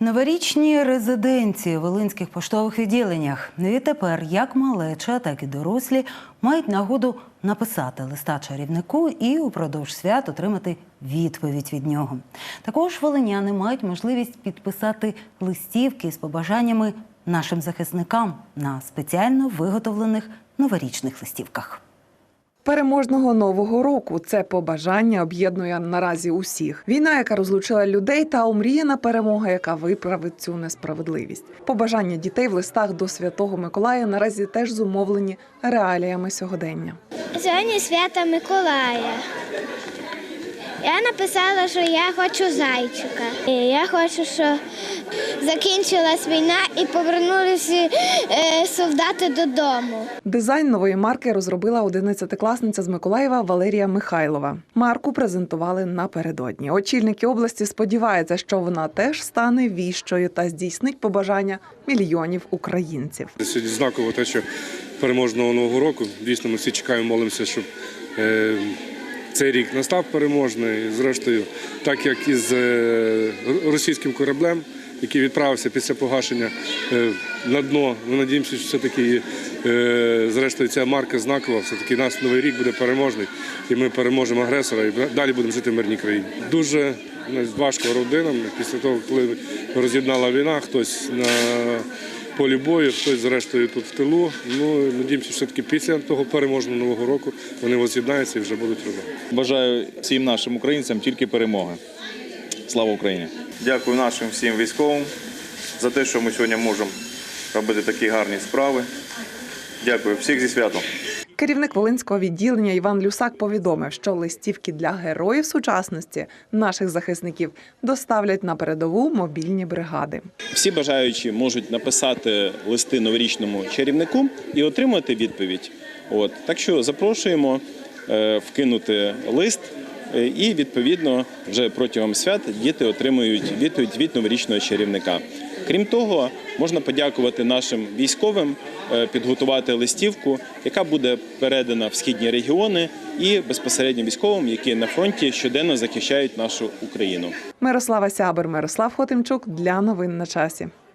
Новорічні резиденції в волинських поштових відділеннях. Відтепер як малеча, так і дорослі мають нагоду написати листа чарівнику і упродовж свят отримати відповідь від нього. Також волиняни мають можливість підписати листівки з побажаннями нашим захисникам на спеціально виготовлених новорічних листівках. Переможного нового року це побажання об'єднує наразі усіх. Війна, яка розлучила людей, та омріяна перемога, яка виправить цю несправедливість. Побажання дітей в листах до святого Миколая наразі теж зумовлені реаліями сьогодення. Сьогодні свята Миколая. Я написала, що я хочу зайчика. І Я хочу, щоб закінчилась війна і повернулися е, солдати додому. Дизайн нової марки розробила 11-класниця з Миколаєва Валерія Михайлова. Марку презентували напередодні. Очільники області сподіваються, що вона теж стане віщою та здійснить побажання мільйонів українців. Сьогодні знаково те, що переможного нового року. Дійсно, ми всі чекаємо, молимося, щоб е, цей рік настав переможний. Зрештою, так як із е, російським кораблем, який відправився після погашення е, на дно. Ми надіємося, що все-таки е, зрештою ця марка знакова, все-таки наш новий рік буде переможний, і ми переможемо агресора і далі будемо жити в мирній країні. Дуже ну, важко родинам після того, коли роз'єднала війна, хтось на полі бою, хтось зрештою тут в тилу. Ну надіємося, що все-таки після того переможного нового року вони воз'єднаються і вже будуть разом. Бажаю всім нашим українцям тільки перемоги. Слава Україні! Дякую нашим всім військовим за те, що ми сьогодні можемо робити такі гарні справи. Дякую всіх зі святом. Керівник Волинського відділення Іван Люсак повідомив, що листівки для героїв сучасності наших захисників доставлять на передову мобільні бригади. Всі бажаючі можуть написати листи новорічному чарівнику і отримати відповідь. От так що запрошуємо е, вкинути лист. е, І відповідно вже протягом свят діти отримують відповідь від новорічного чарівника. Крім того, можна подякувати нашим військовим, підготувати листівку, яка буде передана в східні регіони, і безпосередньо військовим, які на фронті щоденно захищають нашу Україну. Мирослава Сябер, Мирослав Хотимчук для новин на часі.